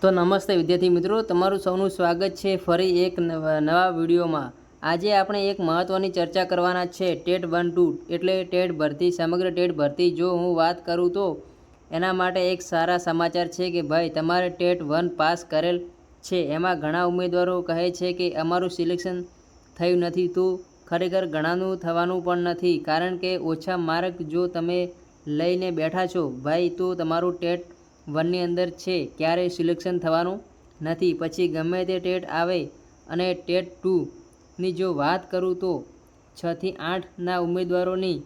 તો નમસ્તે વિદ્યાર્થી મિત્રો, તમારું સૌનું સ્વાગત છે ફરી એક નવા વિડીયોમાં. આજે આપણે એક મહત્ત્વની ચર્ચા કરવાના છે, ટેટ વન ટુ. એટલે ટેટ ભરતી, સમગ્ર ટેટ ભરતી, જો હું વાત કરું તો એના માટે એક સારા સમાચાર છે કે ભાઈ, તમારે ટેટ વન પાસ કરેલ છે. એમાં ઘણા ઉમેદવારો કહે છે કે અમારું સિલેક્શન થયું નથી તો ખરેખર ઘણાનું થવાનું પણ નથી. કારણ કે ઓછા માર્ક જો તમે લઈને બેઠા છો, ભાઈ, તો તમારું ટેટ વનની અંદર છે, ક્યારેય સિલેક્શન થવાનું નથી. પછી ગમે તે ટેટ આવે અને ટેટ ટુની જો વાત કરું તો છથી આઠના ઉમેદવારોની,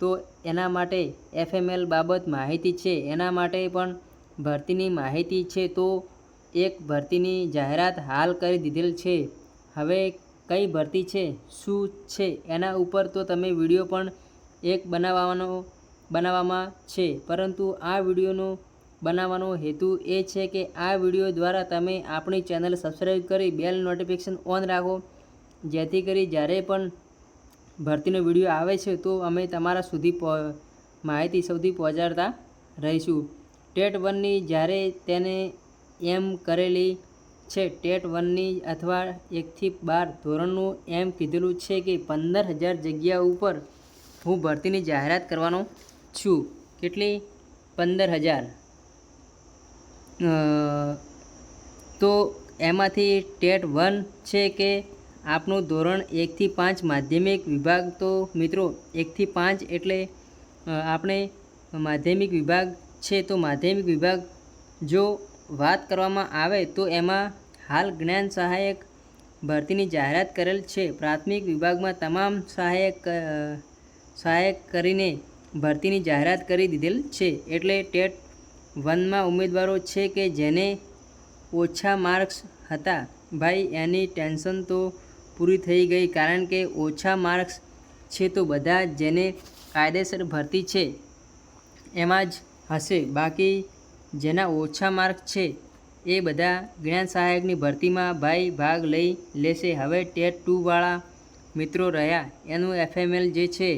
તો એના માટે એફએમએલ બાબત માહિતી છે. એના માટે પણ ભરતીની માહિતી છે તો એક ભરતીની જાહેરાત હાલ કરી દીધેલ છે. હવે કઈ ભરતી છે, શું છે, એના ઉપર તો તમે વીડિયો પણ એક બનાવવાનો, બનાવવામાં છે. પરંતુ આ વિડીયોનો બનાવવાનો હેતુ એ છે કે આ વીડિયો દ્વારા તમે આપણી ચેનલ સબસ્ક્રાઈબ કરી બેલ નોટિફિકેશન ઓન રાખો. જેથી કરી જ્યારે પણ ભરતીનો વીડિયો આવે છે તો અમે તમારા સુધી માહિતી સૌથી પહોંચાડતા રહીશું. ટેટ વનની જ્યારે તેને એમ કરેલી છે, ટેટ વનની અથવા એકથી બાર ધોરણનું એમ કીધેલું છે કે પંદર હજાર જગ્યા ઉપર હું ભરતીની જાહેરાત કરવાનો છું. કેટલી? પંદર હજાર. તો એમાંથી ટેટ વન છે કે આપનું ધોરણ એકથી પાંચ માધ્યમિક વિભાગ તો મિત્રો એકથી પાંચ એટલે આપણે માધ્યમિક વિભાગ છે તો માધ્યમિક વિભાગ જો વાત કરવામાં આવે તો એમાં હાલ જ્ઞાન સહાયક ભરતીની જાહેરાત કરેલ છે. પ્રાથમિક વિભાગમાં તમામ સહાયક સહાયક કરીને ભરતીની જાહેરાત કરી દીધેલ છે. એટલે ટેટ વનમાં ઉમેદવારો છે કે જેને ઓછા માર્ક્સ હતા? ભાઈ, એની ટેન્શન તો પૂરી થઈ ગઈ કારણ કે ઓછા માર્ક્સ છે તો બધા જેને કાયદેસર ભરતી છે, એમાં જ હશે. બાકી જેના ઓછા માર્ક છે, એ બધા જ્ઞાન સહાયકની ભરતીમાં ભાઈ ભાગ લઈ લેશે. હવે ટેટ ટુવાળા મિત્રો રહ્યા. એનું એફએમએલ જે છે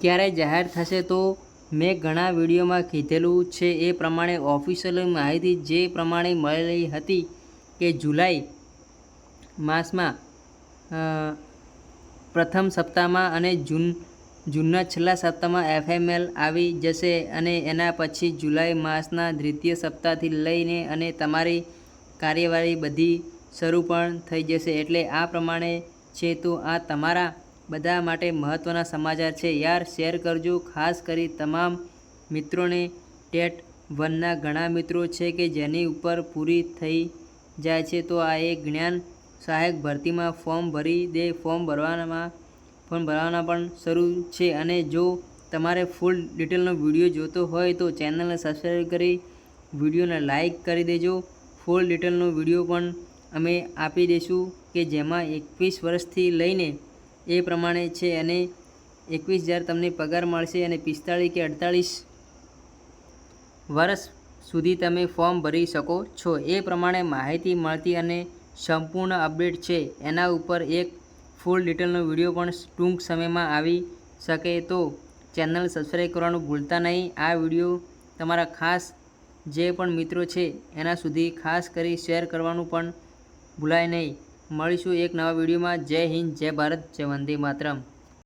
ક્યારે જાહેર થશે તો મેં ઘણા વિડીયોમાં કીધેલું છે એ પ્રમાણે ઓફિશિયલ માહિતી જે પ્રમાણે મળેલી હતી કે જુલાઈ માસમાં પ્રથમ સપ્તાહમાં અને જૂન, જૂનના છેલ્લા સપ્તાહમાં એફએમએલ આવી જશે અને એના પછી જુલાઈ માસના દ્વિતીય સપ્તાહથી લઈને અને તમારી કાર્યવાહી બધી શરૂ પણ થઈ જશે. એટલે આ પ્રમાણે છે તો આ તમારા બધા માટે મહત્ત્વના સમાચાર છે. યાર, શેર કરજો. ખાસ કરી તમામ મિત્રોને. ટેટ વનના ઘણા મિત્રો છે કે જેની ઉપર પૂરી થઈ જાય છે. તો આ એક જ્ઞાન સહાયક ભરતીમાં ફોર્મ ભરી દે. ફોર્મ ભરવાનામાં ફોર્મ ભરવાના પણ શરૂ છે. અને જો તમારે ફૂલ ડિટેલનો વીડિયો જોતો હોય તો ચેનલને સબસ્ક્રાઈબ કરી વિડીયોને લાઇક કરી દેજો. ફૂલ ડિટેલનો વીડિયો પણ અમે આપી દઈશું કે જેમાં એકવીસ વર્ષથી લઈને એ પ્રમાણે છે અને એકવીસ હજાર તમને પગાર મળશે અને પિસ્તાળીસ કે અડતાળીસ વર્ષ સુધી તમે ફોર્મ ભરી શકો છો. એ પ્રમાણે માહિતી મળતી અને સંપૂર્ણ અપડેટ છે. એના ઉપર એક ફૂલ ડિટેલનો વીડિયો પણ ટૂંક સમયમાં આવી શકે તો ચેનલ સબસ્ક્રાઈબ કરવાનું ભૂલતા નહીં. આ વીડિયો તમારા ખાસ જે પણ મિત્રો છે એના સુધી ખાસ કરી શેર કરવાનું પણ ભૂલાય નહીં. મળીશું એક નવા વિડીયોમાં. જય હિન્દ જય ભારત જય વંદે માતરમ.